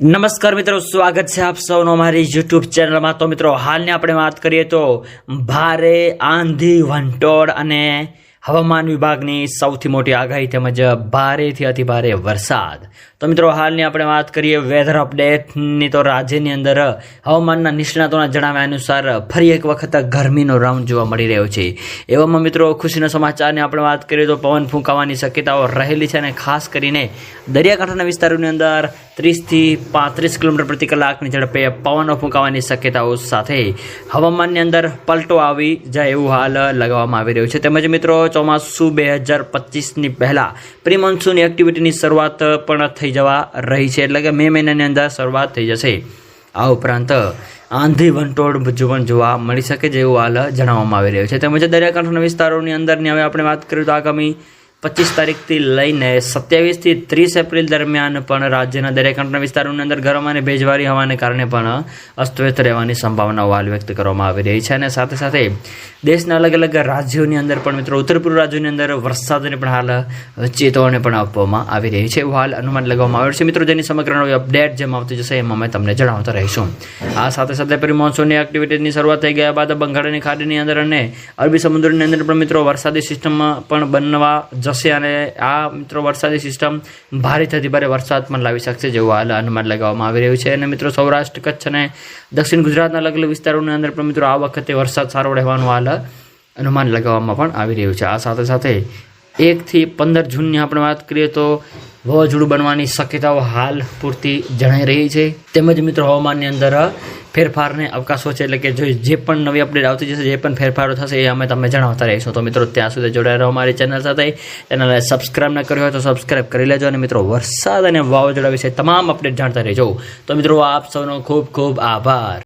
નમસ્કાર મિત્રો, સ્વાગત છે આપ સૌનો અમારી યુટ્યુબ ચેનલમાં તો મિત્રો, હાલની આપણે વાત કરીએ તો ભારે આંધી, વંટોળ અને હવામાન વિભાગની સૌથી મોટી આગાહી તેમજ ભારેથી અતિ ભારે વરસાદ. તો મિત્રો, હાલની આપણે વાત કરીએ વેધર અપડેટની તો રાજ્યની અંદર હવામાનના નિષ્ણાતોના જણાવ્યા અનુસાર ફરી એક વખત ગરમીનો રાઉન્ડ જોવા મળી રહ્યો છે. એવામાં મિત્રો, ખુશીના સમાચારની આપણે વાત કરીએ તો પવન ફૂંકાવાની શક્યતાઓ રહેલી છે અને ખાસ કરીને દરિયાકાંઠાના વિસ્તારોની અંદર ત્રીસથી પાંત્રીસ કિલોમીટર પ્રતિ કલાકની ઝડપે પવનો ફૂંકાવાની શક્યતાઓ સાથે હવામાનની અંદર પલટો આવી જાય એવું હાલ લગાવવામાં આવી રહ્યું છે. તેમજ મિત્રો, ચોમાસું બે હજાર પચીસની પહેલાં પ્રી એક્ટિવિટીની શરૂઆત પણ થઈ જવા રહી છે. એટલે કે મે મહિનાની અંદર શરૂઆત થઈ જશે. આ ઉપરાંત આંધી વંટોળ જીવન જોવા મળી શકે જેવું હાલ જણાવવામાં આવી રહ્યું છે. તેમજ દરિયાકાંઠાના વિસ્તારોની અંદરની હવે આપણે વાત કરીએ તો આગામી પચીસ તારીખથી લઈને સત્યાવીસથી ત્રીસ એપ્રિલ દરમિયાન પણ રાજ્યના દરિયાકાંઠાના વિસ્તારોની અંદર ગરમ અને ભેજવાળી હવાને કારણે પણ અસ્તવ્યસ્ત રહેવાની સંભાવનાઓ હાલ વ્યક્ત કરવામાં આવી રહી છે અને સાથે સાથે દેશના અલગ અલગ રાજ્યોની અંદર પણ મિત્રો, ઉત્તર પૂર્વ રાજ્યોની અંદર વરસાદની પણ હાલ ચેતવણી પણ આપવામાં આવી રહી છે. એવું હાલ અનુમાન લગાવવામાં આવ્યું છે. મિત્રો, જેની સમગ્ર નવી અપડેટ જેમ આવતી જશે એમાં અમે તમને જણાવતા રહીશું. આ સાથે સાથે પ્રી મોન્સૂનની એક્ટિવિટીની શરૂઆત થઈ ગયા બાદ બંગાળની ખાડીની અંદર અને અરબી સમુદ્રની અંદર પણ મિત્રો, વરસાદી સિસ્ટમ પણ બનવા જશે અને આ મિત્રો વરસાદી સિસ્ટમ ભારે થતી ભારે વરસાદ પણ લાવી શકશે જેવું હાલ અનુમાન લગાવવામાં આવી રહ્યું છે. અને મિત્રો સૌરાષ્ટ્ર, કચ્છ અને દક્ષિણ ગુજરાતના અલગ અલગ વિસ્તારોની અંદર પણ મિત્રો આ વખતે વરસાદ સારો રહેવાનું હાલ અનુમાન લગાવવામાં પણ આવી રહ્યું છે. આ સાથે સાથે એકથી પંદર જૂનની આપણે વાત કરીએ તો વાવાઝોડું બનવાની શક્યતાઓ હાલ પૂરતી જણાઈ રહી છે. તેમજ મિત્રો, હવામાનની અંદર ફેરફારને અવકાશો છે એટલે કે જો જે પણ નવી અપડેટ આવતી જશે, જે પણ ફેરફારો થશે એ અમે તમને જણાવતા રહીશું. તો મિત્રો, ત્યાં સુધી જોડાઈ રહો અમારી ચેનલ સાથે. ચેનલને સબસ્ક્રાઇબ ન કર્યું હોય તો સબસ્ક્રાઇબ કરી લેજો અને મિત્રો, વરસાદ અને વાવાઝોડા વિશે તમામ અપડેટ જાણતા રહેજો. તો મિત્રો, આપ સૌનો ખૂબ ખૂબ આભાર.